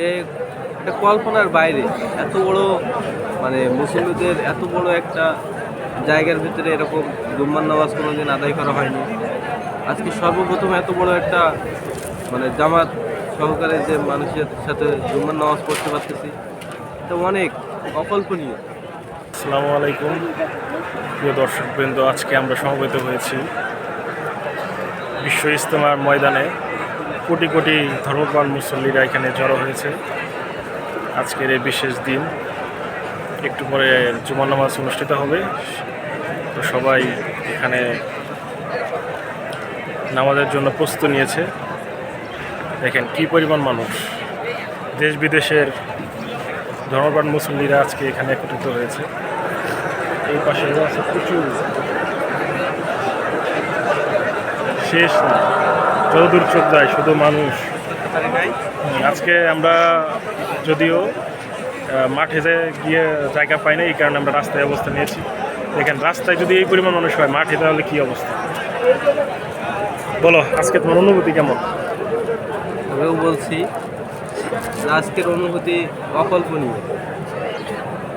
যে একটা কল্পনার বাইরে, এত বড় মানে মুসলিমদের এত বড় একটা জায়গার ভিতরে এরকম জুম্মার নামাজ কোনো দিন আদায় করা হয়নি। আজকে সর্বপ্রথম এত বড় একটা মানে জামাত সহকারে যে মানুষের সাথে জুম্মার নামাজ পড়তে পারতেছি, এটা অনেক অকল্পনীয়। আসসালামু আলাইকুম। প্রিয় দর্শকবৃন্দ, আজকে আমরা সমবেত হয়েছি বিশ্ব ইজতেমার ময়দানে। কোটি কোটি ধর্মপ্রাণ মুসল্লিরা এখানে জড়ো হয়েছে। আজকের এই বিশেষ দিন। একটু পরে জুমার নামাজ অনুষ্ঠিত হবে। তো সবাই এখানে নামাজের জন্য প্রস্তুত নিয়েছে। দেখেন কি পরিমাণ মানুষ। দেশ বিদেশের ধর্মপ্রাণ মুসল্লিরা আজকে এখানে একত্রিত হয়েছে। এই পাশে আছে প্রচুর। শেষ না। যতদূর চোখ যায়, শুধু মানুষ। আজকে আমরা যদিও মাঠে যে গিয়ে জায়গা পাই না এই কারণে আমরা রাস্তায় অবস্থা নিয়েছি। দেখেন, রাস্তায় যদি এই পরিমাণ মানুষ হয়, মাঠে তাহলে কী অবস্থা? বলো আজকে তোমার অনুভূতি কেমন? আগেও বলছি, আজকের অনুভূতি অকল্পনীয়।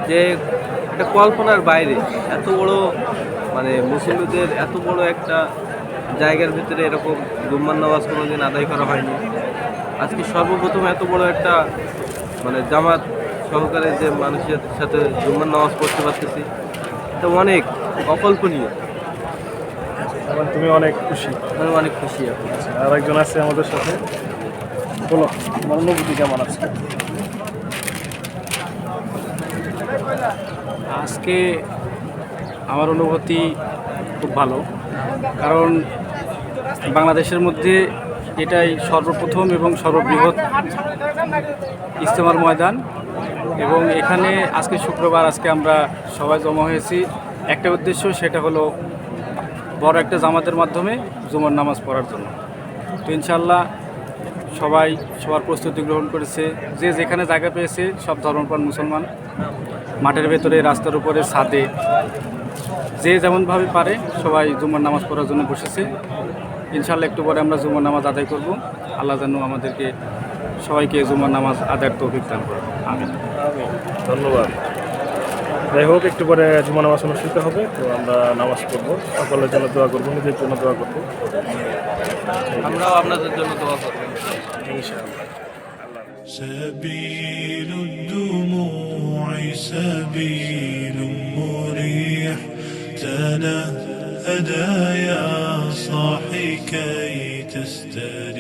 যে একটা কল্পনার বাইরে, এত বড় মানে মুসলিমদের এত বড় একটা জায়গার ভিতরে এরকম জুম্মার নামাজ কোনো দিন আদায় করা হয়নি। আজকে সর্বপ্রথম এত বড় একটা মানে জামাত সহকারে যে মানুষের সাথে জুম্মার নামাজ পড়তে পারতেছি এটা অনেক অকল্পনীয়। তুমি অনেক খুশি। আমি অনেক খুশি এখন। আর একজন আছে আমাদের সাথে। বলো তোমার অনুভূতি কেমন আছে? আজকে আমার অনুভূতি খুব ভালো। কারণ বাংলাদেশের মধ্যে এটাই সর্বপ্রথম এবং সর্ববৃহৎ ইস্তেমার ময়দান। এবং এখানে আজকে শুক্রবার আজকে আমরা সবাই জমা হয়েছি। একটা উদ্দেশ্য সেটা হলো বড় একটা জামাতের মাধ্যমে জুমার নামাজ পড়ার জন্য। তো ইনশাল্লাহ সবাই সবার প্রস্তুতি গ্রহণ করেছে। যে যেখানে জায়গা পেয়েছে সব ধর্মপ্রাণ মুসলমান। মাঠের ভেতরে, রাস্তার উপরে, ছাদে যে যেমনভাবে পারে সবাই জুমার নামাজ পড়ার জন্য বসেছে ইনশাল্লাহ একটু পরে আমরা জুমার নামাজ আদায় করব আল্লাহ যেন আমাদেরকে সবাইকে জুমার নামাজ আদায়ের তৌফিক দান করে আমিন ধন্যবাদ যাই হোক একটু পরে জুমা নামাজ অনুষ্ঠিত হবে তো আমরা নামাজ পড়বো সকলের জন্য দোয়া করবো নিজের জন্য দোয়া করবো আমরাও আপনাদের জন্য দোয়া করব ইনশাআল্লাহ سبيل الدموع سبيل مريح تنهدى يا صاحي كي تستريح